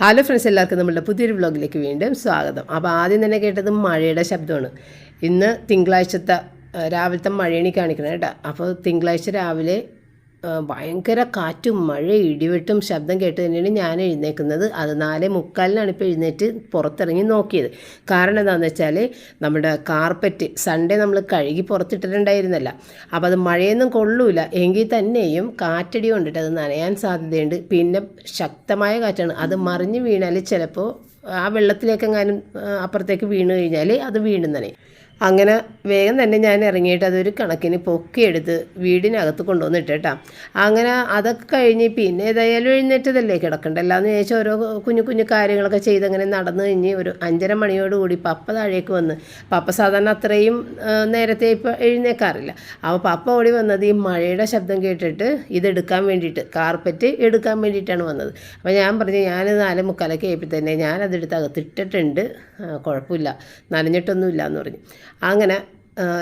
Hello friends എല്ലാവർക്കും നമ്മളുടെ പുതിയൊരു വ്ളോഗിലേക്ക് വീണ്ടും സ്വാഗതം. അപ്പോൾ ആദ്യം തന്നെ കേട്ടത് മഴയുടെ ശബ്ദമാണ്. ഇന്ന് തിങ്കളാഴ്ചത്തെ രാവിലത്തെ മഴയാണ് കാണിക്കണം കേട്ടോ. അപ്പോൾ തിങ്കളാഴ്ച രാവിലെ ഭയങ്കര കാറ്റും മഴ ഇടിവെട്ടും ശബ്ദം കേട്ട് തന്നെയാണ് ഞാൻ എഴുന്നേക്കുന്നത് അത് നാല് മുക്കാലിനാണ് ഇപ്പോൾ എഴുന്നേറ്റ് പുറത്തിറങ്ങി നോക്കിയത്. കാരണം എന്താണെന്ന് വെച്ചാൽ നമ്മുടെ കാർപ്പറ്റ് സൺഡേ നമ്മൾ കഴുകി പുറത്തിട്ടിട്ടുണ്ടായിരുന്നല്ല. അപ്പോൾ അത് മഴയൊന്നും കൊള്ളൂല. എങ്കിൽ തന്നെയും കാറ്റടി കൊണ്ടിട്ട് അത് നനയാൻ സാധ്യതയുണ്ട്. പിന്നെ ശക്തമായ കാറ്റാണ്. അത് മറിഞ്ഞ് വീണാൽ ചിലപ്പോൾ ആ വെള്ളത്തിലേക്കെങ്ങാനും അപ്പുറത്തേക്ക് വീണ് കഴിഞ്ഞാൽ അത് വീണ്ടും നനയും. അങ്ങനെ വേഗം തന്നെ ഞാൻ ഇറങ്ങിയിട്ട് അതൊരു കണക്കിന് പൊക്കിയെടുത്ത് വീടിനകത്ത് കൊണ്ടുവന്നിട്ട് കേട്ടോ അങ്ങനെ അതൊക്കെ കഴിഞ്ഞ് പിന്നെ ഏതായാലും എഴുന്നേറ്റതല്ലേ കിടക്കണ്ടല്ലോ. എന്ന് ചോദിച്ചാൽ ഓരോ കുഞ്ഞു കുഞ്ഞു കാര്യങ്ങളൊക്കെ ചെയ്ത് അങ്ങനെ നടന്നു കഴിഞ്ഞ് ഒരു അഞ്ചര മണിയോടുകൂടി പപ്പ താഴേക്ക് വന്ന്. പപ്പ സാധാരണ അത്രയും നേരത്തെ ഇപ്പോൾ എഴുന്നേക്കാറില്ല. അപ്പോൾ പപ്പ ഓടി വന്നത് ഈ മഴയുടെ ശബ്ദം കേട്ടിട്ട് ഇതെടുക്കാൻ വേണ്ടിയിട്ട് കാർപ്പറ്റ് എടുക്കാൻ വേണ്ടിയിട്ടാണ് വന്നത്. അപ്പോൾ ഞാൻ പറഞ്ഞു ഞാൻ നാല് മുക്കാലൊക്കെ ആയപ്പോൾ തന്നെ ഞാനതെടുത്ത് അകത്തിട്ടിട്ടുണ്ട്. കുഴപ്പമില്ല. നനഞ്ഞിട്ടൊന്നുമില്ല എന്ന് പറഞ്ഞു. അങ്ങനെ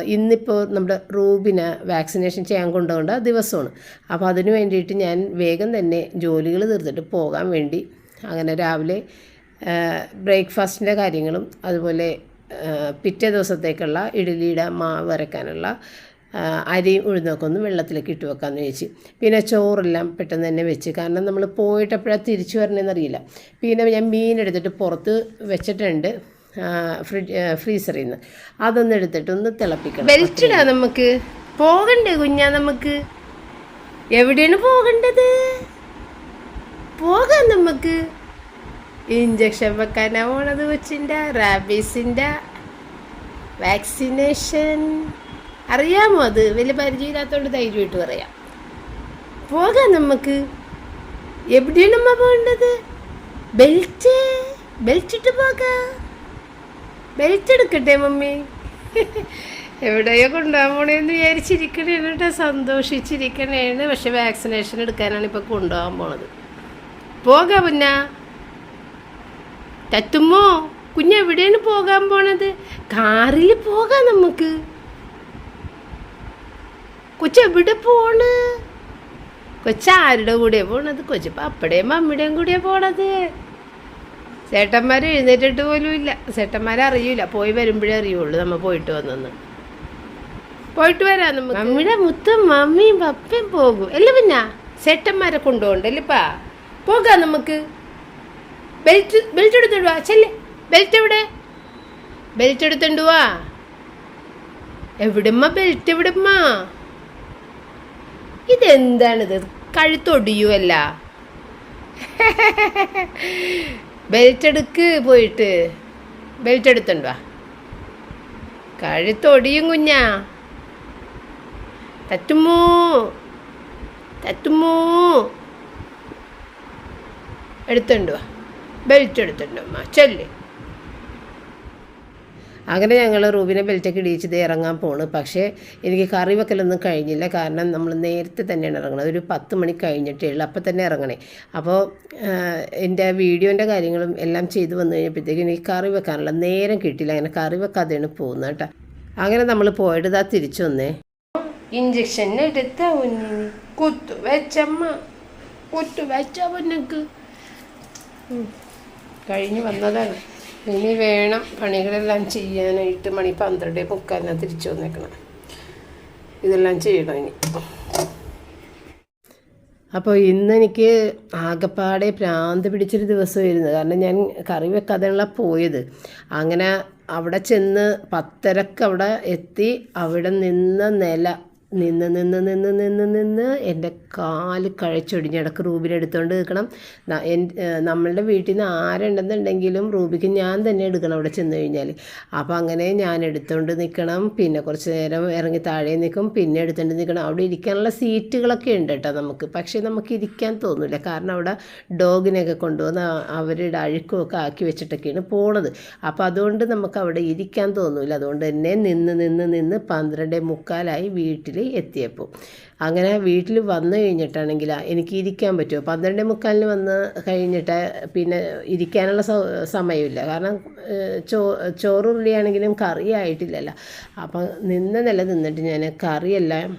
ഇന്നിപ്പോൾ നമ്മുടെ റൂബിന് വാക്സിനേഷൻ ചെയ്യാൻ കൊണ്ടുപോകേണ്ട ദിവസമാണ്. അപ്പോൾ അതിന് വേണ്ടിയിട്ട് ഞാൻ വേഗം തന്നെ ജോലികൾ തീർത്തിട്ട് പോകാൻ വേണ്ടി അങ്ങനെ രാവിലെ ബ്രേക്ക്ഫാസ്റ്റിന്റെ കാര്യങ്ങളും അതുപോലെ പിറ്റേ ദിവസത്തേക്കുള്ള ഇഡ്ഡലിയുടെ മാവ് അരക്കാനുള്ള ആ, അരിയും ഉഴുന്നൊക്കെ ഒന്ന് വെള്ളത്തിലേക്ക് ഇട്ട് വെക്കാമെന്ന് ചോദിച്ചു പിന്നെ ചോറെല്ലാം പെട്ടെന്ന് തന്നെ വെച്ച്. കാരണം നമ്മൾ പോയിട്ട് എപ്പോഴാണ് തിരിച്ചു വരണമെന്നറിയില്ല പിന്നെ ഞാൻ മീൻ എടുത്തിട്ട് പുറത്ത് വെച്ചിട്ടുണ്ട് ഫ്രിഡ്ജ് ഫ്രീസറിൽ നിന്ന് അതൊന്ന് എടുത്തിട്ട് ഒന്ന് തിളപ്പിക്കണം. ബെൽറ്റിടാ നമുക്ക്. പോകണ്ടേ കുഞ്ഞാ നമുക്ക്? എവിടെയാണ് പോകേണ്ടത്? പോകാം നമുക്ക്. ഇഞ്ചക്ഷൻ വെക്കാനാ പോണത് കൊച്ചിന്റെ റാബീസിന്റെ വാക്സിനേഷൻ. അറിയാമോ അത്? വലിയ പരിചയമില്ലാത്തതുകൊണ്ട് ധൈര്യമായിട്ട് പറയാം. പോകാം നമുക്ക്. എവിടെയാണ് അമ്മ പോകേണ്ടത്? ബെൽറ്റ്? ബെൽറ്റ് ഇട്ട് പോകാം. ബെൽറ്റ് എടുക്കട്ടെ മമ്മി. എവിടെയോ കൊണ്ടുപോകാൻ പോണേന്ന് വിചാരിച്ചിരിക്കണേന്ന് കേട്ടോ. സന്തോഷിച്ചിരിക്കണേന്ന് പക്ഷെ വാക്സിനേഷൻ എടുക്കാനാണ് ഇപ്പോൾ കൊണ്ടുപോകാൻ പോണത്. പോകാം പിന്നെ. തത്തുമ്മോ കുഞ്ഞെവിടെയാണ് പോകാൻ പോണത്? കാറിൽ പോകാം നമുക്ക്. കൊച്ചെവിടെ പോണ്? കൊച്ചാരുടെ കൂടെയാ പോണത്? കൊച്ചു പപ്പടയും മമ്മിയുടെയും കൂടെയാ പോണത്. ചേട്ടന്മാർ എഴുന്നേറ്റിട്ട് പോലും ഇല്ല. ചേട്ടന്മാരെ അറിയൂല. പോയി വരുമ്പോഴേ അറിയുള്ളൂ നമ്മ പോയിട്ട് വന്നെന്ന്. പോയിട്ട് വരാം നമുക്ക്. മമ്മിയുടെ മുത്തും മമ്മിയും പപ്പയും പോകും. അല്ല പിന്നെ? ചേട്ടന്മാരെ കൊണ്ടുപോകണ്ടല്ലേപ്പാ പോകാം നമുക്ക്. ബെൽറ്റ് ബെൽറ്റ് എടുത്തിടുവാ ചെല്ലേ. ബെൽറ്റ് എവിടെ? ബെൽറ്റ് എടുത്തിണ്ടുവാ എവിടെമ്മ ബെൽറ്റ്? എവിടെമ്മ? ഇതെന്താണിത്? കഴുത്തൊടിയുമല്ല ബെൽറ്റ് എടുക്ക് പോയിട്ട്. ബെൽറ്റ് എടുത്തുണ്ടോ കഴുത്തൊടിയും കുഞ്ഞാ. തറ്റുമോ തറ്റുമോ എടുത്തുണ്ടോ? ബെൽറ്റ് എടുത്തുണ്ടോ അമ്മ ചെല്ല്. അങ്ങനെ ഞങ്ങൾ റൂബിനെ ബെൽറ്റൊക്കെ ഇടിയിച്ചത് ഇറങ്ങാൻ പോണ്. പക്ഷേ എനിക്ക് കറി വെക്കലൊന്നും കഴിഞ്ഞില്ല. കാരണം നമ്മൾ നേരത്തെ തന്നെയാണ് ഇറങ്ങുന്നത് ഒരു പത്ത് മണി കഴിഞ്ഞിട്ടേ ഉള്ളൂ. അപ്പോൾ തന്നെ ഇറങ്ങണേ. അപ്പോൾ എന്റെ വീഡിയോന്റെ കാര്യങ്ങളും എല്ലാം ചെയ്ത് വന്നു കഴിഞ്ഞപ്പോഴത്തേക്കും എനിക്ക് കറി വെക്കാനുള്ള നേരം കിട്ടിയില്ല. അങ്ങനെ കറി വെക്കാതെയാണ് പോകുന്നത് കേട്ടോ. അങ്ങനെ നമ്മൾ പോയിട്ട് ഇതാ തിരിച്ചു വന്നേ. ഇഞ്ചക്ഷൻ എടുത്ത കുത്തു വെച്ചമ്മ. കുത്തു വെച്ച പൊന്നക്ക് കഴിഞ്ഞു വന്നതാണ്. ഇനി വേണം പണികളെല്ലാം ചെയ്യാനായിട്ട് മണി പന്ത്രണ്ട് മുക്കാലിനാണ് തിരിച്ചു വന്നേക്കണം. ഇതെല്ലാം ചെയ്യണം ഇനി. അപ്പോൾ ഇന്ന് എനിക്ക് ആകപ്പാടെ ഭ്രാന്ത് പിടിച്ചൊരു ദിവസമായിരുന്നു. കാരണം ഞാൻ കറി വെക്കാതെയുള്ള പോയത്. അങ്ങനെ അവിടെ ചെന്ന് പത്തരക്ക് അവിടെ എത്തി. അവിടെ നിന്ന നില നിന്ന് നിന്ന് നിന്ന് നിന്ന് നിന്ന് എന്റെ കാൽ കഴിച്ചൊടിഞ്ഞ് ഇടയ്ക്ക് റൂബിനെ എടുത്തുകൊണ്ട് നിൽക്കണം. നമ്മളുടെ വീട്ടിൽ നിന്ന് ആരുണ്ടെന്നുണ്ടെങ്കിലും റൂബിക്ക് ഞാൻ തന്നെ എടുക്കണം അവിടെ ചെന്ന് കഴിഞ്ഞാൽ അപ്പോൾ അങ്ങനെ ഞാൻ എടുത്തുകൊണ്ട് നിൽക്കണം. പിന്നെ കുറച്ച് നേരം ഇറങ്ങി താഴെ നിൽക്കും. പിന്നെ എടുത്തുകൊണ്ട് നിൽക്കണം. അവിടെ ഇരിക്കാനുള്ള സീറ്റുകളൊക്കെ ഉണ്ട് കേട്ടോ നമുക്ക്. പക്ഷേ നമുക്ക് ഇരിക്കാൻ തോന്നില്ല കാരണം അവിടെ ഡോഗിനെയൊക്കെ കൊണ്ടുവന്ന് അവരുടെ അഴുക്കുമൊക്കെ ആക്കി വെച്ചിട്ടൊക്കെയാണ് പോണത്. അപ്പോൾ അതുകൊണ്ട് നമുക്ക് അവിടെ ഇരിക്കാൻ തോന്നില്ല അതുകൊണ്ട് തന്നെ നിന്ന് നിന്ന് നിന്ന് പന്ത്രണ്ട് മുക്കാലായി വീട്ടിൽ എത്തിയപ്പോൾ. അങ്ങനെ വീട്ടിൽ വന്നു കഴിഞ്ഞിട്ടാണെങ്കിൽ എനിക്ക് ഇരിക്കാൻ പറ്റുമോ? പന്ത്രണ്ട് മുക്കാലിന് വന്ന് കഴിഞ്ഞിട്ട് പിന്നെ ഇരിക്കാനുള്ള സമയമില്ല. കാരണം ചോ ചോറ് ഉള്ളിയാണെങ്കിലും കറി ആയിട്ടില്ലല്ലോ. അപ്പം നിന്ന നില നിന്നിട്ട് ഞാൻ കറിയെല്ലാം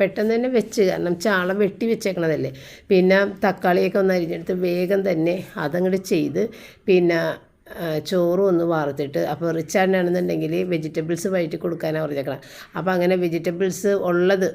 പെട്ടെന്ന് തന്നെ വെച്ച്. കാരണം ചാളം വെട്ടി വെച്ചേക്കണതല്ലേ. പിന്നെ തക്കാളിയൊക്കെ ഒന്ന് അരിഞ്ഞെടുത്ത് വേഗം തന്നെ അതങ്ങോട്ട് ചെയ്ത്. പിന്നെ ചോറും ഒന്ന് വാർത്തിട്ട്. അപ്പോൾ റിച്ചാർഡിനാണെന്നുണ്ടെങ്കിൽ വെജിറ്റബിൾസ് വഴറ്റി കൊടുക്കാനാണ് പറഞ്ഞേക്കണം. അപ്പോൾ അങ്ങനെ വെജിറ്റബിൾസ് ഉള്ളത്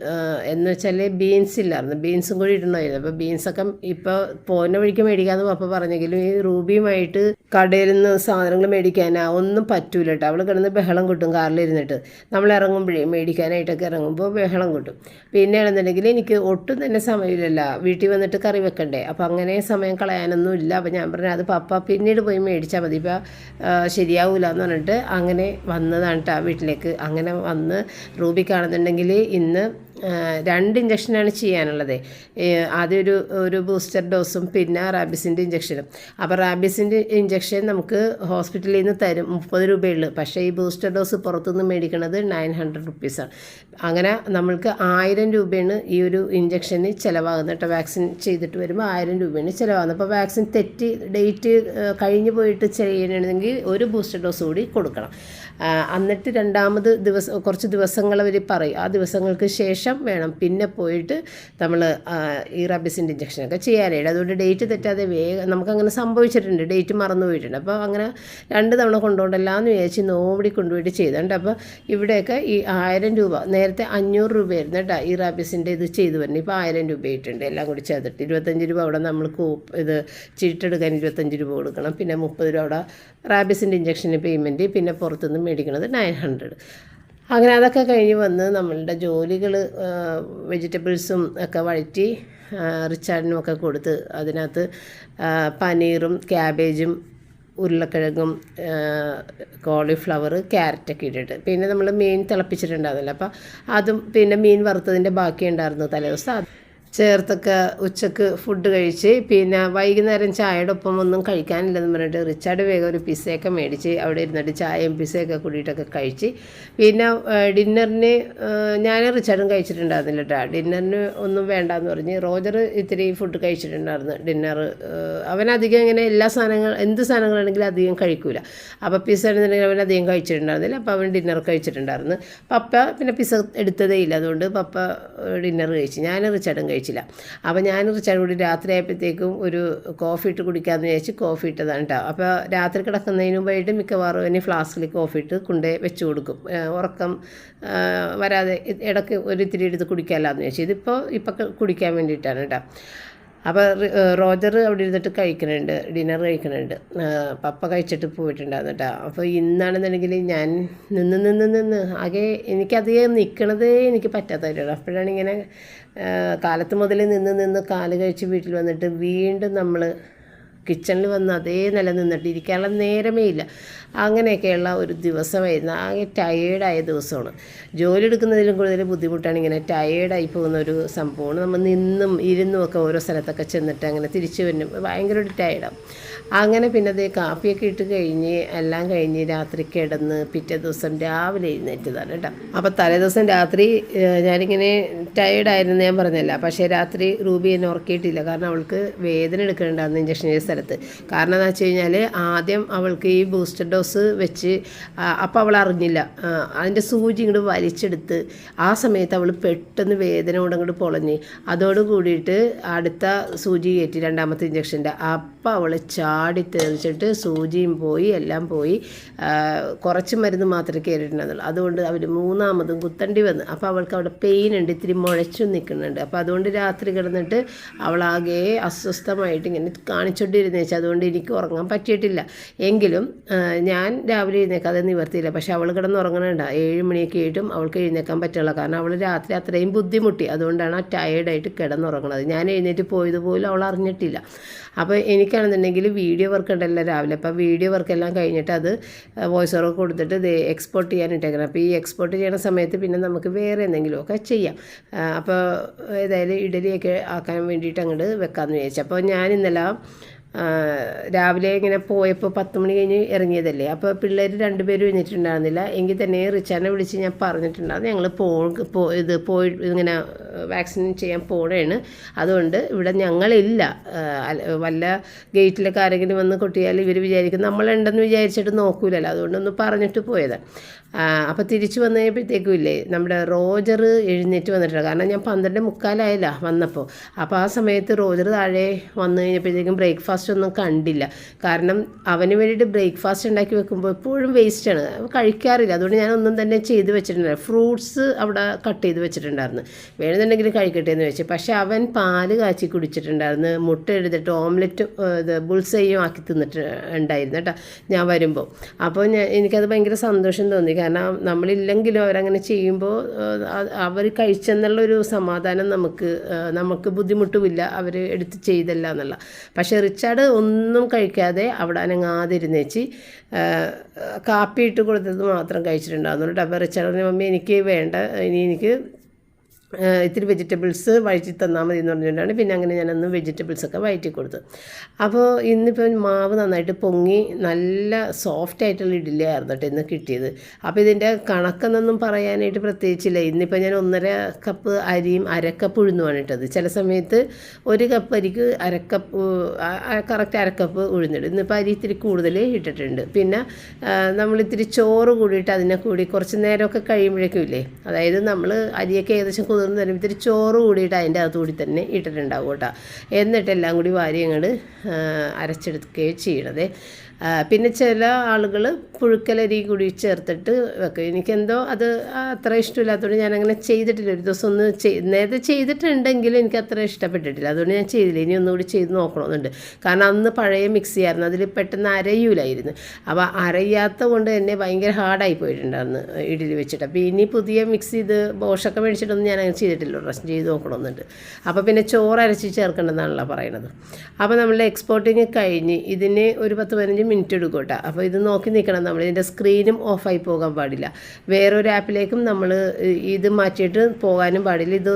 എന്ന് വെച്ചാൽ ബീൻസ് ഇല്ലായിരുന്നു. ബീൻസും കൂടി ഇടണമായിരുന്നു. അപ്പോൾ ബീൻസൊക്കെ ഇപ്പോൾ പോന്ന വഴിക്ക് മേടിക്കാമെന്ന് അപ്പോൾ പറഞ്ഞെങ്കിലും ഈ റൂബിയുമായിട്ട് കടയിൽ നിന്ന് സാധനങ്ങൾ മേടിക്കാനാ ഒന്നും പറ്റൂല കേട്ടോ അവൾ കിടന്ന് ബഹളം കിട്ടും കാറിലിരുന്നിട്ട്. നമ്മൾ ഇറങ്ങുമ്പോഴേ മേടിക്കാനായിട്ടൊക്കെ ഇറങ്ങുമ്പോൾ ബഹളം കിട്ടും. പിന്നെ ആണെന്നുണ്ടെങ്കിൽ എനിക്ക് ഒട്ടും തന്നെ സമയമില്ലല്ല. വീട്ടിൽ വന്നിട്ട് കറി വെക്കണ്ടേ. അപ്പോൾ അങ്ങനെ സമയം കളയാനൊന്നും ഇല്ല അപ്പോൾ ഞാൻ പറഞ്ഞു അത് പപ്പ പിന്നീട് പോയി മേടിച്ചാൽ മതി. ഇപ്പോൾ ശരിയാവില്ല എന്ന് പറഞ്ഞിട്ട് അങ്ങനെ വന്നതാണ് കേട്ടോ വീട്ടിലേക്ക്. അങ്ങനെ വന്ന് റൂബി കാണുന്നുണ്ടെങ്കിൽ ഇന്ന് രണ്ട് ഇഞ്ചക്ഷനാണ് ചെയ്യാനുള്ളത്. ആദ്യം ഒരു ഒരു ബൂസ്റ്റർ ഡോസും പിന്നെ റാബിസിന്റെ ഇഞ്ചക്ഷനും അപ്പോൾ റാബിസിന്റെ ഇഞ്ചക്ഷൻ നമുക്ക് ഹോസ്പിറ്റലിൽ നിന്ന് തരും. മുപ്പത് രൂപയുള്ളൂ. പക്ഷേ ഈ ബൂസ്റ്റർ ഡോസ് പുറത്തുനിന്ന് മേടിക്കുന്നത് നയൻ ഹൺഡ്രഡ് റുപ്പീസാണ് അങ്ങനെ നമ്മൾക്ക് ആയിരം രൂപയാണ് ഈ ഒരു ഇഞ്ചക്ഷന് ചിലവാകുന്നത്. കേട്ടോ വാക്സിൻ ചെയ്തിട്ട് വരുമ്പോൾ ആയിരം രൂപയാണ് ചിലവാകുന്നത്. അപ്പോൾ വാക്സിൻ തെറ്റി ഡേറ്റ് കഴിഞ്ഞ് പോയിട്ട് ചെയ്യണമെങ്കിൽ ഒരു ബൂസ്റ്റർ ഡോസ് കൂടി കൊടുക്കണം. എന്നിട്ട് രണ്ടാമത് ദിവസം കുറച്ച് ദിവസങ്ങൾ അവർ പറയും. ആ ദിവസങ്ങൾക്ക് ശേഷം വേണം. പിന്നെ പോയിട്ട് നമ്മൾ ഈ റബിസിന്റെ ഇഞ്ചക്ഷനൊക്കെ ചെയ്യാനായിട്ട് അതുകൊണ്ട് ഡേറ്റ് തെറ്റാതെ വേഗം നമുക്കങ്ങനെ സംഭവിച്ചിട്ടുണ്ട്. ഡേറ്റ് മറന്നു പോയിട്ടുണ്ട്. അപ്പോൾ അങ്ങനെ രണ്ട് തവണ കൊണ്ടുപോകണ്ടല്ല എന്ന് വിചാരിച്ച് നോവടി കൊണ്ടുപോയിട്ട് ചെയ്തുണ്ട്. അപ്പോൾ ഇവിടെയൊക്കെ ഈ ആയിരം രൂപ നേരത്തെ അഞ്ഞൂറ് രൂപയായിരുന്നു കേട്ടോ ഈ റബിസിന്റെ ഇത് ചെയ്തു വരുന്നത് ഇപ്പോൾ ആയിരം രൂപ ആയിട്ടുണ്ട്. എല്ലാം കൂടി ചേർത്തിട്ട് ഇരുപത്തഞ്ച് രൂപ അവിടെ നമ്മൾ ഇത് ചീട്ടെടുക്കാൻ ഇരുപത്തഞ്ച് രൂപ കൊടുക്കണം. പിന്നെ മുപ്പത് രൂപ അവിടെ റാബിസിന്റെ ഇഞ്ചക്ഷന് പേയ്മെന്റ്. പിന്നെ പുറത്തുനിന്ന് മേടിക്കുന്നത് നയൻ ഹൺഡ്രഡ് അങ്ങനെ അതൊക്കെ കഴിഞ്ഞ് വന്ന് നമ്മളുടെ ജോലികൾ വെജിറ്റബിൾസും ഒക്കെ വഴറ്റി റിച്ചാർഡിനും ഒക്കെ കൊടുത്ത് അതിനകത്ത് പനീറും ക്യാബേജും ഉരുളക്കിഴങ്ങും കോളിഫ്ലവർ ക്യാരറ്റൊക്കെ ഇട്ടിട്ട്. പിന്നെ നമ്മൾ മീൻ തിളപ്പിച്ചിട്ടുണ്ടായിരുന്നല്ലോ. അപ്പോൾ അതും പിന്നെ മീൻ വറുത്തതിന്റെ ബാക്കി ഉണ്ടായിരുന്നു തലേദിവസം. ചേർത്തൊക്കെ ഉച്ചയ്ക്ക് ഫുഡ് കഴിച്ച് പിന്നെ വൈകുന്നേരം ചായയുടെ ഒപ്പം ഒന്നും കഴിക്കാനില്ലെന്ന് പറഞ്ഞിട്ട് റിച്ചാർഡ് വേഗം ഒരു പിസ്സയൊക്കെ മേടിച്ച് അവിടെ ഇരുന്നിട്ട് ചായയും പിസ്സയൊക്കെ കൂടിയിട്ടൊക്കെ കഴിച്ച് പിന്നെ ഡിന്നറിന് ഞാൻ റിച്ചാർഡും കഴിച്ചിട്ടുണ്ടായിരുന്നില്ല കേട്ടോ ഡിന്നറിന് ഒന്നും വേണ്ടെന്ന് പറഞ്ഞ് റോജർ ഇത്തിരി ഫുഡ് കഴിച്ചിട്ടുണ്ടായിരുന്നു ഡിന്നർ അവനധികം ഇങ്ങനെ എല്ലാ സാധനങ്ങൾ എന്ത് സാധനങ്ങളാണെങ്കിലും അധികം കഴിക്കൂല. അപ്പോൾ പിസ്സ ആണെന്നുണ്ടെങ്കിൽ അവൻ അധികം കഴിച്ചിട്ടുണ്ടായിരുന്നില്ല. അപ്പോൾ അവൻ ഡിന്നർ കഴിച്ചിട്ടുണ്ടായിരുന്നു. പപ്പ പിന്നെ പിസ്സ എടുത്തതേ ഇല്ല. അതുകൊണ്ട് പപ്പ ഡിന്നർ കഴിച്ച്. ഞാൻ റിച്ചാർഡും കഴിച്ചില്ല. അപ്പോൾ ഞാൻ റിച്ചാർഡ് കൂടി രാത്രി ആയപ്പോഴത്തേക്കും ഒരു കോഫി ഇട്ട് കുടിക്കാമെന്ന് വിചാരിച്ച് കോഫി ഇട്ടതാണ് കേട്ടോ അപ്പോൾ രാത്രി കിടക്കുന്നതിന് മുമ്പായിട്ട് മിക്കവാറും എന്നെ ഫ്ലാസ്കിൽ കോഫി ഇട്ട് കൊണ്ടേ വെച്ച് കൊടുക്കും. ഉറക്കം വരാതെ ഇടയ്ക്ക് ഒരു ഇത്തിരി എടുത്ത് കുടിക്കാമല്ലാന്ന് ചോദിച്ചു ഇതിപ്പോൾ ഇപ്പം കുടിക്കാൻ വേണ്ടിയിട്ടാണ് കേട്ടോ അപ്പോൾ റോജർ അവിടെ ഇരുന്നിട്ട് കഴിക്കുന്നുണ്ട് ഡിന്നർ കഴിക്കുന്നുണ്ട് പപ്പ കഴിച്ചിട്ട് പോയിട്ടുണ്ടായിരുന്നു കേട്ടോ അപ്പോൾ ഇന്നാണെന്നുണ്ടെങ്കിൽ ഞാൻ നിന്ന് നിന്ന് നിന്ന് ആകെ എനിക്കധികം നിൽക്കണതേ എനിക്ക് പറ്റാത്തവരാണ് അപ്പോഴാണ് ഇങ്ങനെ കാലത്ത് മുതൽ നിന്ന് നിന്ന് കാൽ കഴിച്ച് വീട്ടിൽ വന്നിട്ട് വീണ്ടും നമ്മൾ കിച്ചണിൽ വന്ന് അതേ നില നിന്നിട്ട് ഇരിക്കാനുള്ള നേരമേ ഇല്ല. അങ്ങനെയൊക്കെയുള്ള ഒരു ദിവസമായിരുന്നു. ആകെ ടയേർഡായ ദിവസമാണ്. ജോലി എടുക്കുന്നതിലും കൂടുതൽ ബുദ്ധിമുട്ടാണ് ഇങ്ങനെ ടയേർഡായി പോകുന്ന ഒരു സംഭവമാണ്. നമ്മൾ നിന്നും ഇരുന്നും ഒക്കെ ഓരോ സ്ഥലത്തൊക്കെ ചെന്നിട്ട് അങ്ങനെ തിരിച്ചു വരും ഭയങ്കര ഒരു ടയേർഡാണ് അങ്ങനെ പിന്നെ അതേ കാപ്പിയൊക്കെ ഇട്ട് കഴിഞ്ഞ് എല്ലാം കഴിഞ്ഞ് രാത്രി കിടന്ന് പിറ്റേ ദിവസം രാവിലെ എഴുന്നേറ്റതാണ് കേട്ടോ. അപ്പോൾ തലേ ദിവസം രാത്രി ഞാനിങ്ങനെ ടയേർഡായിരുന്നു ഞാൻ പറഞ്ഞല്ല. പക്ഷേ രാത്രി റൂബി എന്നെ ഉറക്കിയിട്ടില്ല. കാരണം അവൾക്ക് വേദന എടുക്കുന്നുണ്ടായിരുന്നു ഇഞ്ചക്ഷൻ ചെയ്ത സ്ഥലത്ത് കാരണം എന്താ വെച്ച് കഴിഞ്ഞാൽ ആദ്യം അവൾക്ക് ഈ ബൂസ്റ്റർ ഡോസ് വെച്ച് അപ്പോൾ അവൾ അറിഞ്ഞില്ല. അതിന്റെ സൂചി ഇങ്ങോട്ട് വലിച്ചെടുത്ത് ആ സമയത്ത് അവൾ പെട്ടെന്ന് വേദന കൊണ്ട് അങ്ങോട്ട് പൊളഞ്ഞ്. അതോട് കൂടിയിട്ട് അടുത്ത സൂചി കയറ്റി രണ്ടാമത്തെ ഇഞ്ചക്ഷന്റെ അപ്പം അവൾ ചാടി തെറിച്ചിട്ട് സൂചിയും പോയി എല്ലാം പോയി. കുറച്ച് മരുന്ന് മാത്രമേ കയറിയിട്ടുണ്ടെന്നുള്ളൂ അതുകൊണ്ട് അവർ മൂന്നാമതും കുത്തണ്ടി വന്ന്. അപ്പോൾ അവൾക്ക് അവിടെ പെയിൻ ഉണ്ട് ഇത്തിരി മുഴച്ചും നിൽക്കുന്നുണ്ട് അപ്പോൾ അതുകൊണ്ട് രാത്രി കിടന്നിട്ട് അവളാകെ അസ്വസ്ഥമായിട്ട് ഇങ്ങനെ കാണിച്ചോണ്ടിരുന്നേച്ച് അതുകൊണ്ട് എനിക്ക് ഉറങ്ങാൻ പറ്റിയിട്ടില്ല. എങ്കിലും ഞാൻ രാവിലെ എഴുന്നേക്കാതെ നിവർത്തിയില്ല. പക്ഷെ അവൾ കിടന്ന് ഉറങ്ങണുണ്ട്. ഏഴ് മണിയൊക്കെ ആയിട്ടും അവൾക്ക് എഴുന്നേക്കാൻ പറ്റുള്ള കാരണം അവൾ രാത്രി അത്രയും ബുദ്ധിമുട്ടി. അതുകൊണ്ടാണ് ആ ടയേർഡായിട്ട് കിടന്നുറങ്ങണത്. ഞാൻ എഴുന്നേറ്റ് പോയത് പോലും അവൾ അറിഞ്ഞിട്ടില്ല. അപ്പോൾ എനിക്കാണെന്നുണ്ടെങ്കിൽ വീഡിയോ വർക്ക് ഉണ്ടല്ലോ രാവിലെ. അപ്പോൾ വീഡിയോ വർക്ക് വർക്കെല്ലാം കഴിഞ്ഞിട്ട് അത് വോയിസ് ഓവർ കൊടുത്തിട്ട് എക്സ്പോർട്ട് ചെയ്യാനിട്ടേക്കണം അപ്പോൾ ഈ എക്സ്പോർട്ട് ചെയ്യണ സമയത്ത് പിന്നെ നമുക്ക് വേറെ എന്തെങ്കിലുമൊക്കെ ചെയ്യാം. അപ്പോൾ ഏതായാലും ഇഡലിയൊക്കെ ആക്കാൻ വേണ്ടിയിട്ട് അങ്ങോട്ട് വെക്കാമെന്ന് വിചാരിച്ചു. അപ്പോൾ ഞാൻ ഇന്നലെ രാവിലെ ഇങ്ങനെ പോയപ്പോൾ പത്ത് മണി കഴിഞ്ഞ് ഇറങ്ങിയതല്ലേ. അപ്പോൾ പിള്ളേർ രണ്ടുപേരും എഴുന്നിട്ടുണ്ടായിരുന്നില്ല എങ്കിൽ തന്നെ റിച്ചാനെ വിളിച്ച് ഞാൻ പറഞ്ഞിട്ടുണ്ടായിരുന്നു. ഞങ്ങൾ പോ ഇത് പോയി ഇങ്ങനെ വാക്സിൻ ചെയ്യാൻ പോണേണ്. അതുകൊണ്ട് ഇവിടെ ഞങ്ങളില്ല. വല്ല ഗേറ്റിലൊക്കെ ആരെങ്കിലും വന്ന് കൊട്ടിയാൽ ഇവർ വിചാരിക്കും നമ്മളുണ്ടെന്ന് വിചാരിച്ചിട്ട് നോക്കൂലല്ലോ. അതുകൊണ്ടൊന്ന് പറഞ്ഞിട്ട് പോയത്. അപ്പോൾ തിരിച്ചു വന്നു ഇല്ലേ നമ്മുടെ റോജർ എഴുന്നേറ്റ് വന്നിട്ടുണ്ട്. കാരണം ഞാൻ പന്ത്രണ്ട് മുക്കാലായില്ല വന്നപ്പോൾ. അപ്പോൾ ആ സമയത്ത് റോജർ താഴെ വന്നു കഴിഞ്ഞപ്പോഴത്തേക്കും ബ്രേക്ക്ഫാസ്റ്റ് ഒന്നും കണ്ടില്ല. കാരണം അവന് വേണ്ടിയിട്ട് ബ്രേക്ക്ഫാസ്റ്റ് ഉണ്ടാക്കി വെക്കുമ്പോൾ എപ്പോഴും വേസ്റ്റാണ് കഴിക്കാറില്ല. അതുകൊണ്ട് ഞാൻ ഒന്നും തന്നെ ചെയ്ത് വെച്ചിട്ടുണ്ടായിരുന്നു ഫ്രൂട്ട്സ് അവിടെ കട്ട് ചെയ്ത് വെച്ചിട്ടുണ്ടായിരുന്നു. വേണമെന്നുണ്ടെങ്കിൽ കഴിക്കട്ടെ എന്ന് വെച്ച്. പക്ഷേ അവൻ പാൽ കാച്ചി കുടിച്ചിട്ടുണ്ടായിരുന്നു. മുട്ട എടുത്തിട്ട് ഓംലെറ്റ് ഇത് ബുൾസയും ആക്കി തിന്നിട്ട് ഉണ്ടായിരുന്നു കേട്ടോ ഞാൻ വരുമ്പോൾ. അപ്പോൾ ഞാൻ എനിക്കത് ഭയങ്കര സന്തോഷം തോന്നി. കാരണം നമ്മളില്ലെങ്കിലും അവരങ്ങനെ ചെയ്യുമ്പോൾ അവർ കഴിച്ചെന്നുള്ളൊരു സമാധാനം നമുക്ക് നമുക്ക് ബുദ്ധിമുട്ടുമില്ല അവർ എടുത്ത് ചെയ്തല്ല എന്നുള്ള. പക്ഷേ റിച്ചാർഡ് ഒന്നും കഴിക്കാതെ അവിടെ അനങ്ങാതിരുന്നേച്ച് കാപ്പി ഇട്ട് കൊടുത്തത് മാത്രം കഴിച്ചിട്ടുണ്ടാകുന്നുണ്ട് അപ്പോൾ റിച്ചാർഡ് മമ്മി എനിക്ക് വേണ്ട ഇനി എനിക്ക് ഇത്തിരി വെജിറ്റബിൾസ് വഴറ്റി തന്നാൽ മതി എന്ന് പറഞ്ഞുകൊണ്ടാണ് പിന്നെ അങ്ങനെ ഞാനന്ന് വെജിറ്റബിൾസൊക്കെ വഴറ്റി കൊടുത്തു അപ്പോൾ ഇന്നിപ്പോൾ മാവ് നന്നായിട്ട് പൊങ്ങി നല്ല സോഫ്റ്റ് ആയിട്ടുള്ള ഇഡ്ഡലിയായിരുന്നു കേട്ടോ ഇന്ന് കിട്ടിയത്. അപ്പോൾ ഇതിന്റെ കണക്കെന്നൊന്നും പറയാനായിട്ട് പ്രത്യേകിച്ചില്ല. ഇന്നിപ്പോൾ ഞാൻ ഒന്നര കപ്പ് അരിയും അരക്കപ്പ് ഉഴുന്നുമാണ് ഇട്ടത്. ചില സമയത്ത് ഒരു കപ്പ് അരിക്ക് അരക്കപ്പ് കറക്റ്റ് അരക്കപ്പ് ഉഴുന്നിടും. ഇന്നിപ്പോൾ അരി ഇത്തിരി കൂടുതൽ ഇട്ടിട്ടുണ്ട്. പിന്നെ നമ്മളിത്തിരി ചോറ് കൂടിയിട്ട് അതിനെ കൂടി കുറച്ച് നേരമൊക്കെ കഴിയുമ്പോഴേക്കും ഇല്ലേ? അതായത് നമ്മൾ അരിയൊക്കെ ഏകദേശം കുതിർന്ന് വരുമ്പോൾ ഇത്തിരി ചോറ് കൂടിയിട്ട് അതിന്റെ അകത്ത് കൂടി തന്നെ ഇട്ടിട്ടുണ്ടാവും കേട്ടോ. എന്നിട്ട് എല്ലാം കൂടി വാരി അങ്ങോട്ട് അരച്ചെടുക്കുകയും ചെയ്യണത്. പിന്നെ ചില ആളുകൾ പുഴുക്കലരി കൂടി ചേർത്തിട്ട് വെക്കും. എനിക്കെന്തോ അത് അത്ര ഇഷ്ടമില്ലാത്തതുകൊണ്ട് ഞാനങ്ങനെ ചെയ്തിട്ടില്ല. ഒരു ദിവസം ഒന്ന് ചെയ് നേരത്തെ ചെയ്തിട്ടുണ്ടെങ്കിലും എനിക്ക് അത്ര ഇഷ്ടപ്പെട്ടിട്ടില്ല. അതുകൊണ്ട് ഞാൻ ചെയ്തില്ല. ഇനി ഒന്നുകൂടി ചെയ്ത് നോക്കണമെന്നുണ്ട്. കാരണം അന്ന് പഴയ മിക്സി ആയിരുന്നു അതിൽ പെട്ടെന്ന് അരയൂലായിരുന്നു. അപ്പോൾ അരയാത്ത കൊണ്ട് തന്നെ ഭയങ്കര ഹാർഡായി പോയിട്ടുണ്ടായിരുന്നു ഇഡലി വെച്ചിട്ട്. അപ്പോൾ ഇനി പുതിയ മിക്സി ഇത് ബോഷൊക്കെ മേടിച്ചിട്ടൊന്നും ഞാൻ അങ്ങനെ ചെയ്തിട്ടില്ല പ്രാവശ്യം ചെയ്ത് നോക്കണമെന്നുണ്ട്. അപ്പോൾ പിന്നെ ചോറ് അരച്ച് ചേർക്കേണ്ടതെന്നാണല്ലോ പറയണത് അപ്പോൾ നമ്മൾ എക്സ്പോർട്ടിങ് കഴിഞ്ഞ് ഇതിന് ഒരു പത്ത് പതിനഞ്ച് മിനിറ്റ് എടുക്കും കേട്ടോ അപ്പോൾ ഇത് നോക്കി നിൽക്കണം നമ്മൾ ഇതിന്റെ സ്ക്രീനും ഓഫായി പോകാൻ പാടില്ല. വേറൊരു ആപ്പിലേക്കും നമ്മൾ ഇത് മാറ്റിയിട്ട് പോകാനും പാടില്ല. ഇത്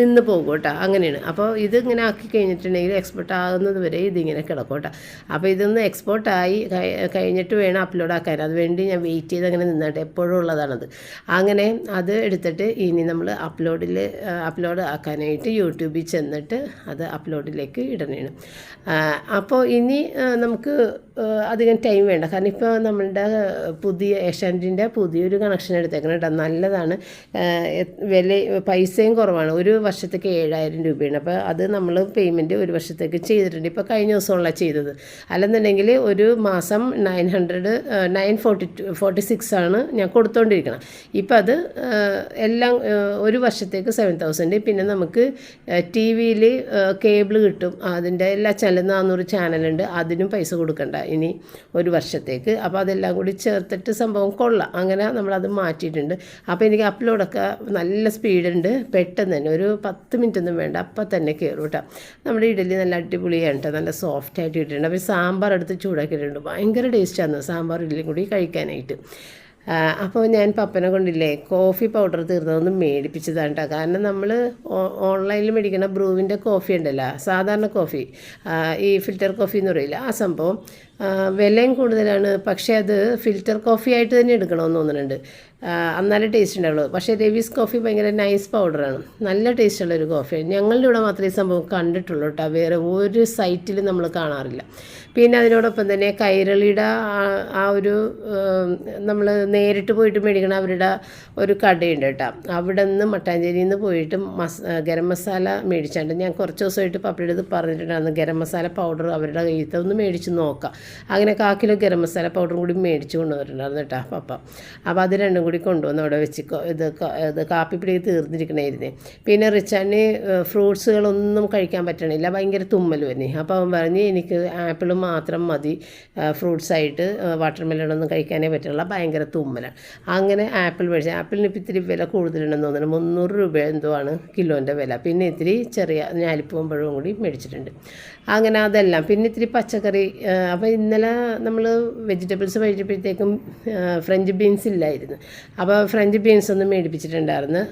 നിന്ന് പോകും കേട്ടോ അങ്ങനെയാണ്. അപ്പോൾ ഇത് ഇങ്ങനെ ആക്കി കഴിഞ്ഞിട്ടുണ്ടെങ്കിൽ എക്സ്പോർട്ട് ആകുന്നത് വരെ ഇതിങ്ങനെ കിടക്കും കേട്ടോ അപ്പോൾ ഇതൊന്ന് എക്സ്പോർട്ട് ആയി കഴിഞ്ഞിട്ട് വേണം അപ്ലോഡ് ആക്കാൻ. അത് വേണ്ടി ഞാൻ വെയിറ്റ് ചെയ്ത് അങ്ങനെ നിന്നാട്ടെ. എപ്പോഴും ഉള്ളതാണത്. അങ്ങനെ അത് എടുത്തിട്ട് ഇനി നമ്മൾ അപ്ലോഡിൽ അപ്ലോഡ് ആക്കാനായിട്ട് യൂട്യൂബിൽ ചെന്നിട്ട് അത് അപ്ലോഡിലേക്ക് ഇടണേണ്. അപ്പോൾ ഇനി നമുക്ക് അധികം ടൈം വേണ്ട. കാരണം ഇപ്പോൾ നമ്മളുടെ പുതിയ ഏഷ്യാനെറ്റിന്റെ പുതിയൊരു കണക്ഷൻ എടുത്തേക്കണം കേട്ടോ. നല്ലതാണ്. വില പൈസയും കുറവാണ്. ഒരു വർഷത്തേക്ക് ഏഴായിരം രൂപയാണ്. അപ്പോൾ അത് നമ്മൾ പേയ്മെന്റ് ഒരു വർഷത്തേക്ക് ചെയ്തിട്ടുണ്ട്. ഇപ്പോൾ കഴിഞ്ഞ ദിവസമുള്ള ചെയ്തത്. അല്ലെന്നുണ്ടെങ്കിൽ ഒരു മാസം nine hundred nine forty two forty six ആണ് ഞാൻ കൊടുത്തുകൊണ്ടിരിക്കണം ഇപ്പം അത് എല്ലാം ഒരു വർഷത്തേക്ക് സെവൻ തൗസൻഡ് പിന്നെ നമുക്ക് ടി വിയിൽ കേബിൾ കിട്ടും. അതിന്റെ എല്ലാ ചില നാനൂറ് ചാനലുണ്ട് അതിനും പൈസ കൊടുക്കണ്ട. ഇനി ഒരു വർഷത്തേക്ക്. അപ്പോൾ അതെല്ലാം കൂടി ചേർത്തിട്ട് സംഭവം കൊള്ളാം. അങ്ങനെ നമ്മളത് മാറ്റിയിട്ടുണ്ട്. അപ്പോൾ എനിക്ക് അപ്ലോഡൊക്കെ നല്ല സ്പീഡുണ്ട്. പെട്ടെന്ന് തന്നെ ഒരു പത്ത് മിനിറ്റ് ഒന്നും വേണ്ട. അപ്പം തന്നെ കയറും കേട്ടോ. നമ്മുടെ ഇഡലി നല്ല അടിപൊളിയാണ് കേട്ടോ. നല്ല സോഫ്റ്റ് ആയിട്ട് ഇട്ടിട്ടുണ്ട്. അപ്പോൾ സാമ്പാർ എടുത്ത് ചൂടാക്കിയിട്ടുണ്ട്. ഭയങ്കര ടേസ്റ്റാണ് സാമ്പാർ ഇഡലി കൂടി കഴിക്കാനായിട്ട്. അപ്പോൾ ഞാൻ പപ്പനെ കൊണ്ടില്ലേ കോഫി പൗഡർ തീർന്നതൊന്നും മേടിപ്പിച്ചതാണ് കേട്ടോ. കാരണം നമ്മൾ ഓൺലൈനിൽ മേടിക്കുന്ന ബ്രൂവിന്റെ കോഫി ഉണ്ടല്ലോ. സാധാരണ കോഫി ഈ ഫിൽറ്റർ കോഫി എന്ന് പറയില്ല? ആ സംഭവം വിലയും കൂടുതലാണ്. പക്ഷേ അത് ഫിൽറ്റർ കോഫി ആയിട്ട് തന്നെ എടുക്കണമെന്ന് തോന്നുന്നുണ്ട്. അന്നാലേ ടേസ്റ്റ് ഉണ്ടാവുള്ളൂ. പക്ഷേ രവീസ് കോഫി ഭയങ്കര നൈസ് പൗഡറാണ് നല്ല ടേസ്റ്റുള്ള ഒരു കോഫിയാണ് ഞങ്ങളുടെ ഇവിടെ മാത്രമേ സംഭവം കണ്ടിട്ടുള്ളൂ കേട്ടോ. വേറെ ഒരു സൈറ്റിൽ നമ്മൾ കാണാറില്ല. പിന്നെ അതിനോടൊപ്പം തന്നെ കൈരളിയുടെ ആ- ഒരു നമ്മൾ നേരിട്ട് പോയിട്ട് മേടിക്കണ അവരുടെ ഒരു കടയുണ്ട് കേട്ടോ. അവിടെ നിന്ന് മട്ടാഞ്ചേരിയിൽ നിന്ന് പോയിട്ട് മസ ഗരം മസാല മേടിച്ചാണ്ട് ഞാൻ കുറച്ച് ദിവസമായിട്ട് പപ്പയുടെ അടുത്ത് പറഞ്ഞിട്ടുണ്ടായിരുന്നു. ഗരം മസാല പൗഡർ അവരുടെ കയ്യിൽ ഒന്ന് മേടിച്ച് നോക്കാം. അങ്ങനെ കാ കിലോ ഗരം മസാല പൗഡറും കൂടി മേടിച്ച് കൊണ്ടുവന്നിട്ടുണ്ടായിരുന്നു കേട്ടോ പപ്പ. അപ്പോൾ അത് രണ്ടും കൂടി കൊണ്ടുവന്ന് അവിടെ വെച്ച് ഇത് ഇത് കാപ്പിപ്പിടി തീർന്നിരിക്കണായിരുന്നേ. പിന്നെ റിച്ചാന് ഫ്രൂട്ട്സുകളൊന്നും കഴിക്കാൻ പറ്റണില്ല. ഭയങ്കര തുമ്മൽ വരുന്നത് അപ്പോൾ അവൻ പറഞ്ഞ് എനിക്ക് ആപ്പിൾ മാത്രം മതി. ഫ്രൂട്ട്സ് ആയിട്ട് വാട്ടർ മെലണൊന്നും കഴിക്കാനേ പറ്റില്ല ഭയങ്കര തുമ്മലാണ്. അങ്ങനെ ആപ്പിൾ മേടിച്ചു ആപ്പിളിന് ഇപ്പോൾ ഇത്തിരി വില കൂടുതലുണ്ടെന്ന് തോന്നുന്നു. മുന്നൂറ് രൂപ എന്തോ ആണ് കിലോന്റെ വില. പിന്നെ ഇത്തിരി ചെറിയ ഞാലിപ്പൂവും പഴവും കൂടി മേടിച്ചിട്ടുണ്ട്. അങ്ങനെ അതെല്ലാം. പിന്നെ ഇത്തിരി പച്ചക്കറി അപ്പോൾ ഇന്നലെ നമ്മൾ വെജിറ്റബിൾസ് കഴിച്ചപ്പോഴത്തേക്കും ഫ്രഞ്ച് ബീൻസ് ഇല്ലായിരുന്നു. അപ്പോൾ ഫ്രഞ്ച് ബീൻസ് ഒന്ന് മേടിപ്പിച്ചിട്ടുണ്ടായിരുന്നു.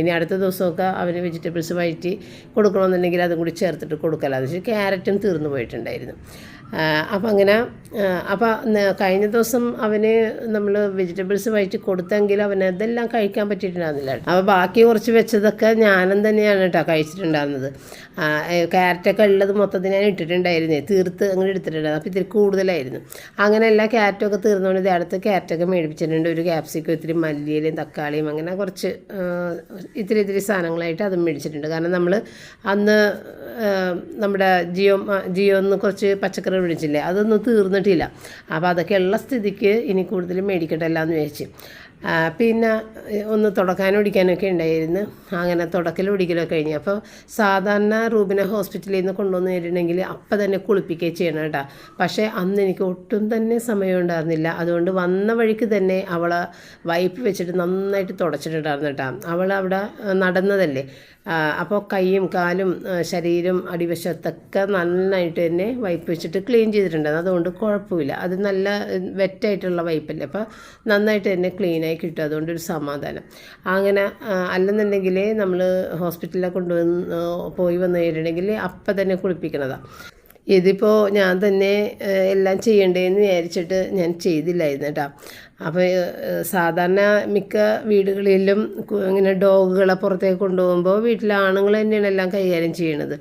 ഇനി അടുത്ത ദിവസമൊക്കെ അവർ വെജിറ്റബിൾസ് വഴറ്റി കൊടുക്കണമെന്നുണ്ടെങ്കിൽ അതും കൂടി ചേർത്തിട്ട് കൊടുക്കലാന്ന് വെച്ചാൽ ക്യാരറ്റും തീർന്നു പോയിട്ടുണ്ടായിരുന്നു. അപ്പം അങ്ങനെ അപ്പോൾ കഴിഞ്ഞ ദിവസം അവന് നമ്മൾ വെജിറ്റബിൾസ് വയറ്റി കൊടുത്തെങ്കിൽ അവന് അതെല്ലാം കഴിക്കാൻ പറ്റിയിട്ടുണ്ടായിരുന്നില്ല. അപ്പോൾ ബാക്കി കുറച്ച് വെച്ചതൊക്കെ ഞാനും തന്നെയാണ് കേട്ടോ കഴിച്ചിട്ടുണ്ടായിരുന്നത്. ക്യാരറ്റൊക്കെ ഉള്ളത് മൊത്തത്തിൽ ഞാൻ ഇട്ടിട്ടുണ്ടായിരുന്നേ. തീർത്ത് അങ്ങനെ എടുത്തിട്ടുണ്ടായിരുന്നു. അപ്പോൾ ഇത്തിരി കൂടുതലായിരുന്നു. അങ്ങനെ എല്ലാ ക്യാരറ്റൊക്കെ തീർന്നുകൊണ്ട് അടുത്ത് ക്യാരറ്റൊക്കെ മേടിപ്പിച്ചിട്ടുണ്ട്. ഒരു ക്യാപ്സിക്കും ഇത്തിരി മല്ലിയിലും തക്കാളിയും അങ്ങനെ കുറച്ച് ഇത്തിരി ഇത്തിരി സാധനങ്ങളായിട്ട് അതും മേടിച്ചിട്ടുണ്ട്. കാരണം നമ്മൾ അന്ന് നമ്മുടെ ജിയോ ജിയോന്ന് കുറച്ച് പച്ചക്കറി മേടിച്ചില്ലേ അതൊന്നും തീർന്നിട്ടില്ല. അപ്പോൾ അതൊക്കെ ഉള്ള സ്ഥിതിക്ക് ഇനി കൂടുതൽ മേടിക്കട്ടല്ല എന്ന് വിചാരിച്ചു. പിന്നെ ഒന്ന് തുടക്കാനും ഒടിക്കാനൊക്കെ ഉണ്ടായിരുന്നു. അങ്ങനെ തുടക്കലും ഒടിക്കലൊക്കെ കഴിഞ്ഞു. അപ്പോൾ സാധാരണ റൂബിനെ ഹോസ്പിറ്റലിൽ നിന്ന് കൊണ്ടുവന്ന് നേരിടണമെങ്കിൽ അപ്പം തന്നെ കുളിപ്പിക്കുകയും ചെയ്യണം കേട്ടോ. പക്ഷേ അന്ന് എനിക്ക് ഒട്ടും തന്നെ സമയം ഉണ്ടായിരുന്നില്ല. അതുകൊണ്ട് വന്ന വഴിക്ക് തന്നെ അവളെ വൈപ്പ് വെച്ചിട്ട് നന്നായിട്ട് തുടച്ചിട്ടുണ്ടായിരുന്നു കേട്ടോ. അവൾ അവിടെ നടന്നതല്ലേ. അപ്പോൾ കൈയും കാലും ശരീരം അടിവശത്തൊക്കെ നന്നായിട്ട് തന്നെ വൈപ്പ് വെച്ചിട്ട് ക്ലീൻ ചെയ്തിട്ടുണ്ടായിരുന്നു. അതുകൊണ്ട് കുഴപ്പമില്ല. അത് നല്ല വെറ്റായിട്ടുള്ള വൈപ്പല്ലേ. അപ്പോൾ നന്നായിട്ട് തന്നെ ക്ലീനായി കിട്ടും. അതുകൊണ്ട് ഒരു സമാധാനം. അങ്ങനെ അല്ലെന്നുണ്ടെങ്കിൽ നമ്മൾ ഹോസ്പിറ്റലിൽ കൊണ്ടുവന്ന് പോയി വന്നു കഴിഞ്ഞിട്ടുണ്ടെങ്കിൽ അപ്പം തന്നെ കുളിപ്പിക്കണതാണ് ഇതിപ്പോൾ ഞാൻ തന്നെ എല്ലാം ചെയ്യണ്ടേന്ന് വിചാരിച്ചിട്ട് ഞാൻ ചെയ്തില്ലായിരുന്നു കേട്ടോ. അപ്പോൾ സാധാരണ മിക്ക വീടുകളിലും ഇങ്ങനെ ഡോഗുകളെ പുറത്തേക്ക് കൊണ്ടുപോകുമ്പോൾ വീട്ടിലെ ആണുങ്ങൾ തന്നെയാണ് എല്ലാം കൈകാര്യം ചെയ്യണത്.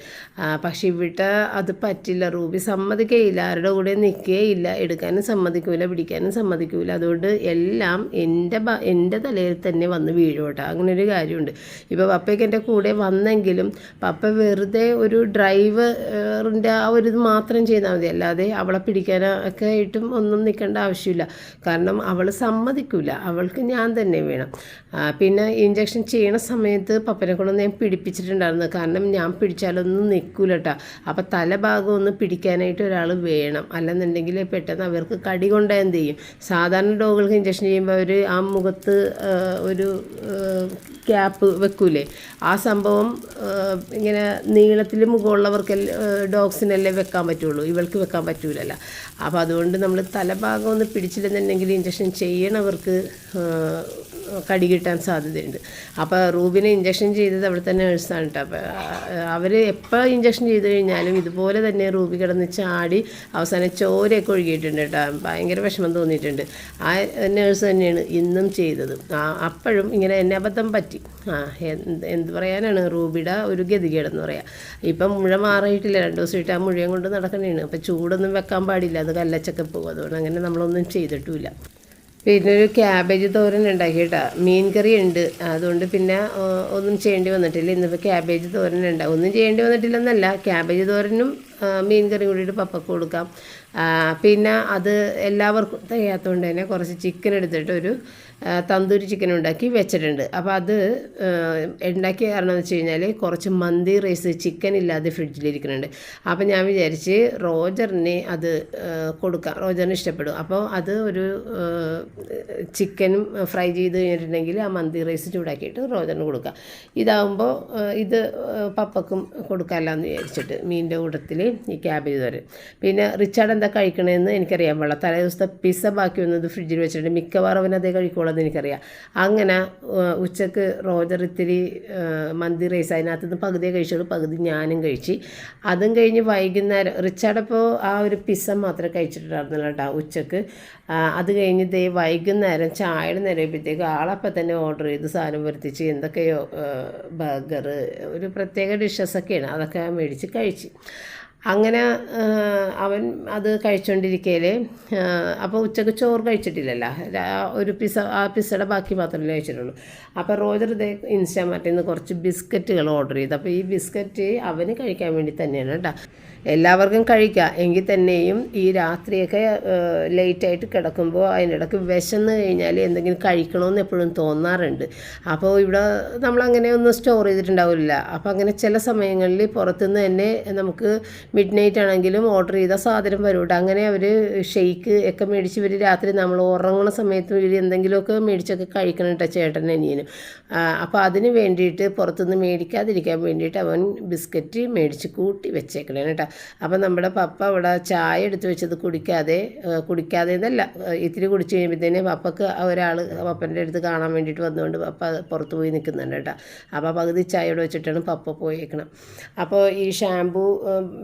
പക്ഷെ ഇവിടെ അത് പറ്റില്ല. റൂബി സമ്മതിക്കുകയില്ല ആരുടെ കൂടെ നിൽക്കുകയില്ല എടുക്കാനും സമ്മതിക്കൂല. പിടിക്കാനും സമ്മതിക്കൂല. അതുകൊണ്ട് എല്ലാം എന്റെ എന്റെ തലയിൽ തന്നെ വന്ന് വീഴോട്ടെ അങ്ങനെ ഒരു കാര്യമുണ്ട്. ഇപ്പോൾ പപ്പയ്ക്ക് എന്റെ കൂടെ വന്നെങ്കിലും പപ്പ വെറുതെ ഒരു ഡ്രൈവറിന്റെ ആ ഒരു ഇത് മാത്രം ചെയ്താൽ മതി. അല്ലാതെ അവളെ പിടിക്കാനൊക്കെ ആയിട്ടും ഒന്നും നിൽക്കേണ്ട ആവശ്യമില്ല. കാരണം അവൾ സമ്മതിക്കില്ല അവൾക്ക് ഞാൻ തന്നെ വേണം. പിന്നെ ഇഞ്ചക്ഷൻ ചെയ്യണ സമയത്ത് പപ്പനെ കൊണ്ടൊന്ന് ഞാൻ പിടിപ്പിച്ചിട്ടുണ്ടായിരുന്നു. കാരണം ഞാൻ പിടിച്ചാലൊന്നും നിൽക്കൂല കേട്ടോ അപ്പോൾ തലഭാഗം ഒന്ന് പിടിക്കാനായിട്ട് ഒരാൾ വേണം. അല്ലെന്നുണ്ടെങ്കിൽ പെട്ടെന്ന് അവർക്ക് കടി കൊണ്ട് എന്ത് ചെയ്യും? സാധാരണ ഡോഗുകൾക്ക് ഇഞ്ചക്ഷൻ ചെയ്യുമ്പോൾ അവർ ആ മുഖത്ത് ഒരു ക്യാപ്പ് വെക്കൂലേ? ആ സംഭവം ഇങ്ങനെ നീളത്തിൽ മുഖമുള്ളവർക്ക് ഡോഗ്സിനല്ലേ വെക്കാൻ പറ്റുള്ളൂ. ഇവൾക്ക് വെക്കാൻ പറ്റൂലല്ലോ. അപ്പോൾ അതുകൊണ്ട് നമ്മൾ തലഭാഗം ഒന്ന് പിടിച്ചില്ലെന്നുണ്ടെങ്കിൽ ഇഞ്ചക്ഷൻ ചെയ്യണവർക്ക് കടി കിട്ടാൻ സാധ്യതയുണ്ട്. അപ്പോൾ റൂബിനെ ഇഞ്ചക്ഷൻ ചെയ്തത് അവിടെ തന്നെ നഴ്സാണ് കേട്ടോ അപ്പോൾ അവർ എപ്പോൾ ഇഞ്ചക്ഷൻ ചെയ്ത് കഴിഞ്ഞാലും ഇതുപോലെ തന്നെ റൂബി കിടന്ന് ചാടി അവസാനം ചോരയൊക്കെ ഒഴുകിയിട്ടുണ്ട് കേട്ടോ ഭയങ്കര വിഷമം തോന്നിയിട്ടുണ്ട്. ആ നേഴ്സ് തന്നെയാണ് ഇന്നും ചെയ്തത്. അപ്പോഴും ഇങ്ങനെ എന്നെ അബദ്ധം പറ്റി. ആ എന്ത് എന്ത് പറയാനാണ്? റൂബിയുടെ ഒരു ഗതികേടെന്ന് പറയാം. ഇപ്പം മുഴ മാറിയിട്ടില്ല. രണ്ട് ദിവസമായിട്ട് ആ മുഴയും കൊണ്ട് നടക്കണേണ്. അപ്പം ചൂടൊന്നും വെക്കാൻ പാടില്ല. അത് കല്ലച്ചൊക്കെ പോകും. അതുകൊണ്ട് അങ്ങനെ നമ്മളൊന്നും ചെയ്തിട്ടുമില്ല. പിന്നെ ഒരു ക്യാബേജ് തോരൻ ഉണ്ടാക്കി കേട്ടോ. മീൻ കറി ഉണ്ട് അതുകൊണ്ട് പിന്നെ ഒന്നും ചെയ്യേണ്ടി വന്നിട്ടില്ല. ഇന്നിപ്പോൾ ക്യാബേജ് തോരൻ ഉണ്ട് ഒന്നും ചെയ്യേണ്ടി വന്നിട്ടില്ലെന്നല്ല. ക്യാബേജ് തോരനും മീൻ കറി കൂടിയിട്ട് പപ്പക്ക് കൊടുക്കാം. പിന്നെ അത് എല്ലാവർക്കും തികയാത്തതുകൊണ്ട് തന്നെ കുറച്ച് ചിക്കൻ എടുത്തിട്ട് ഒരു തന്തൂരി ചിക്കൻ ഉണ്ടാക്കി വെച്ചിട്ടുണ്ട്. അപ്പോൾ അത് ഉണ്ടാക്കിയ കാരണം എന്ന് വെച്ച് കഴിഞ്ഞാൽ കുറച്ച് മന്തി റൈസ് ചിക്കൻ ഇല്ലാതെ ഫ്രിഡ്ജിലിരിക്കുന്നുണ്ട് അപ്പോൾ ഞാൻ വിചാരിച്ച് റോജറിന് അത് കൊടുക്കാം. റോജറിന് ഇഷ്ടപ്പെടും. അപ്പോൾ അത് ഒരു ചിക്കനും ഫ്രൈ ചെയ്ത് കഴിഞ്ഞിട്ടുണ്ടെങ്കിൽ ആ മന്തി റൈസ് ചൂടാക്കിയിട്ട് റോജറിന് കൊടുക്കാം. ഇതാകുമ്പോൾ ഇത് പപ്പക്കും കൊടുക്കാമല്ലോ എന്ന് വിചാരിച്ചിട്ട് മീനിന്റെ കൂട്ടത്തിൽ ഈ ക്യാബേജ് തോരൻ പിന്നെ റിച്ചാർഡ് എന്താ കഴിക്കണമെന്ന് എനിക്കറിയാൻ പാടില്ല തലേ ദിവസത്തെ പിസ്സ ബാക്കി വന്നത് ഫ്രിഡ്ജിൽ വെച്ചിട്ടുണ്ട്. മിക്കവാറും അവൻ അതേ എന്ന് എനിക്കറിയാം. അങ്ങനെ ഉച്ചയ്ക്ക് റോജർ ഇത്തിരി മന്തി റൈസ് അതിനകത്ത് നിന്ന് പകുതിയെ കഴിച്ചുള്ളൂ. പകുതി ഞാനും കഴിച്ച്. അതും കഴിഞ്ഞ് വൈകുന്നേരം റിച്ചാർഡ് അപ്പോൾ ആ ഒരു പിസ്സ മാത്രമേ കഴിച്ചിട്ടുണ്ടായിരുന്നില്ല കേട്ടോ ഉച്ചയ്ക്ക്. അത് കഴിഞ്ഞ് ദേ വൈകുന്നേരം ചായയുടെ നേരമ്പോഴത്തേക്ക് ആളപ്പം തന്നെ ഓർഡർ ചെയ്ത് സാധനം വരുത്തിച്ച് എന്തൊക്കെയോ ബർഗർ ഒരു പ്രത്യേക ഡിഷസ് ഡിഷസൊക്കെയാണ് അതൊക്കെ മേടിച്ച് കഴിച്ച്. അങ്ങനെ അവൻ അത് കഴിച്ചുകൊണ്ടിരിക്കയിൽ അപ്പോൾ ഉച്ചയ്ക്ക് ചോറ് കഴിച്ചിട്ടില്ലല്ലോ. ഒരു പിസ ആ പിസ്സയുടെ ബാക്കി മാത്രമല്ലേ കഴിച്ചിട്ടുള്ളൂ. അപ്പോൾ റോജർ ഇതേ ഇൻസ്റ്റാമാർട്ടിൽ നിന്ന് കുറച്ച് ബിസ്ക്കറ്റുകൾ ഓർഡർ ചെയ്തു. അപ്പോൾ ഈ ബിസ്ക്കറ്റ് അവന് കഴിക്കാൻ വേണ്ടി തന്നെയാണ് കേട്ടോ. എല്ലാവർക്കും കഴിക്കാം. എങ്കിൽ തന്നെയും ഈ രാത്രിയൊക്കെ ലേറ്റായിട്ട് കിടക്കുമ്പോൾ അതിന്റെ ഇടയ്ക്ക് വിശന്ന് കഴിഞ്ഞാൽ എന്തെങ്കിലും കഴിക്കണമെന്ന് എപ്പോഴും തോന്നാറുണ്ട്. അപ്പോൾ ഇവിടെ നമ്മളങ്ങനെ ഒന്നും സ്റ്റോർ ചെയ്തിട്ടുണ്ടാവില്ല. അപ്പോൾ അങ്ങനെ ചില സമയങ്ങളിൽ പുറത്തുനിന്ന് തന്നെ നമുക്ക് മിഡ് നൈറ്റ് ആണെങ്കിലും ഓർഡർ ചെയ്ത സാധനം വരും കേട്ടോ അങ്ങനെ അവർ ഷെയ്ക്ക് ഒക്കെ മേടിച്ച് ഇവർ രാത്രി നമ്മൾ ഉറങ്ങുന്ന സമയത്ത് ഇവർ എന്തെങ്കിലുമൊക്കെ മേടിച്ചൊക്കെ കഴിക്കണം കേട്ടോ ചേട്ടൻ അനിയനും. അപ്പോൾ അതിന് വേണ്ടിയിട്ട് പുറത്തുനിന്ന് മേടിക്കാതിരിക്കാൻ വേണ്ടിയിട്ട് അവൻ ബിസ്ക്കറ്റ് മേടിച്ച് കൂട്ടി വെച്ചേക്കണേ കേട്ടോ അപ്പോൾ നമ്മുടെ പപ്പ അവിടെ ചായ എടുത്ത് വെച്ചത് കുടിക്കാതെ കുടിക്കാതെ എന്നല്ല ഇത്തിരി കുടിച്ച് കഴിയുമ്പോഴത്തേനെ പപ്പക്ക് ഒരാൾ പപ്പന്റെ അടുത്ത് കാണാൻ വേണ്ടിയിട്ട് വന്നുകൊണ്ട് പപ്പ പുറത്ത് പോയി നിൽക്കുന്നുണ്ട് കേട്ടോ അപ്പോൾ പകുതി ചായ ഇവിടെ വെച്ചിട്ടാണ് പപ്പ പോയേക്കണം. അപ്പോൾ ഈ ഷാമ്പു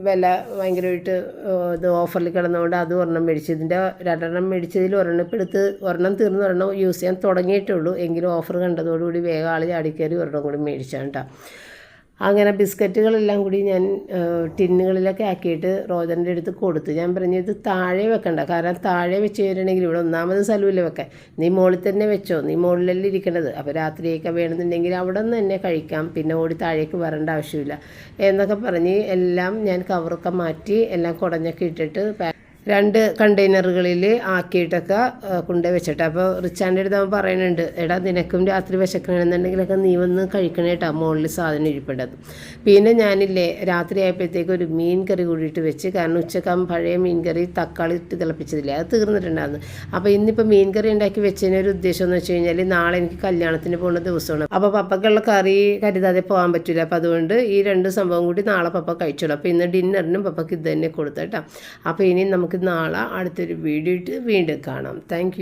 വില ഭയങ്കരമായിട്ട് ആ, ഇത് ഓഫറിൽ കിടന്നുകൊണ്ട് അത് ഒരെണ്ണം മേടിച്ചു. ഇതിന്റെ രണ്ടെണ്ണം മേടിച്ചതിൽ ഒരെണ്ണം ഇപ്പോൾ എടുത്ത് ഒരെണ്ണം തീർന്ന് ഒരെണ്ണം യൂസ് ചെയ്യാൻ തുടങ്ങിയിട്ടുള്ളൂ എങ്കിലും ഓഫർ കണ്ടതോടുകൂടി വേഗം ആൾ ചാടിക്കയറി ഒരെണ്ണം കൂടി മേടിച്ചാണ് കേട്ടോ അങ്ങനെ ബിസ്ക്കറ്റുകളെല്ലാം കൂടി ഞാൻ ടിന്നുകളിലൊക്കെ ആക്കിയിട്ട് റോജന്റെ അടുത്ത് കൊടുത്തു. ഞാൻ പറഞ്ഞു ഇത് താഴെ വെക്കണ്ട. കാരണം താഴെ വെച്ച് കഴിഞ്ഞിട്ടുണ്ടെങ്കിൽ ഇവിടെ ഒന്നാമത് സ്ഥലമില്ല വെക്കാൻ. നീ മുകളിൽ തന്നെ വെച്ചോ. നീ മുകളിലല്ലേ ഇരിക്കണത്. അപ്പോൾ രാത്രിയൊക്കെ വേണമെന്നുണ്ടെങ്കിൽ അവിടെ നിന്ന് തന്നെ കഴിക്കാം. പിന്നെ ഓടി താഴേക്ക് വരേണ്ട ആവശ്യമില്ല. എന്നൊക്കെ പറഞ്ഞ് എല്ലാം ഞാൻ കവറൊക്കെ മാറ്റി എല്ലാം കുടഞ്ഞൊക്കെ ഇട്ടിട്ട് രണ്ട് കണ്ടെയ്നറുകളിൽ ആക്കിയിട്ടൊക്കെ കൊണ്ടുപോയി വെച്ചിട്ട് അപ്പോൾ റിച്ചാന്റെ അടുത്ത് അവൻ പറയുന്നുണ്ട് എടാ നിനക്കും രാത്രി വിശക്കണമെന്നുണ്ടെങ്കിലൊക്കെ നീ വന്ന് കഴിക്കണേ കേട്ടോ മുകളിൽ സാധനം ഇരിപ്പേണ്ടത്. പിന്നെ ഞാനില്ലേ രാത്രി ആയപ്പോഴത്തേക്ക് ഒരു മീൻ കറി കൂടിയിട്ട് വെച്ച് കാരണം ഉച്ചക്കാൻ പഴയ മീൻ കറി തക്കാളി ഇട്ട് തിളപ്പിച്ചതില്ലേ അത് തീർന്നിട്ടുണ്ടായിരുന്നു. അപ്പോൾ ഇന്നിപ്പോൾ മീൻ കറി ഉണ്ടാക്കി വെച്ചതിന് ഒരു ഉദ്ദേശം എന്ന് വെച്ച് കഴിഞ്ഞാൽ നാളെ എനിക്ക് കല്യാണത്തിന് പോകുന്ന ദിവസമാണ്. അപ്പോൾ പപ്പക്കുള്ള കറി കരുതാതെ പോകാൻ പറ്റില്ല. അപ്പോൾ അതുകൊണ്ട് ഈ രണ്ട് സംഭവം കൂടി നാളെ പപ്പ കഴിച്ചോളൂ. അപ്പോൾ ഇന്ന് ഡിന്നറിനും പപ്പക്ക് ഇത് തന്നെ കൊടുത്തേട്ടാ അപ്പോൾ ഇനി നമുക്ക് നാളെ അടുത്തൊരു വീഡിയോ ഇട്ട് വീണ്ടും കാണാം. താങ്ക്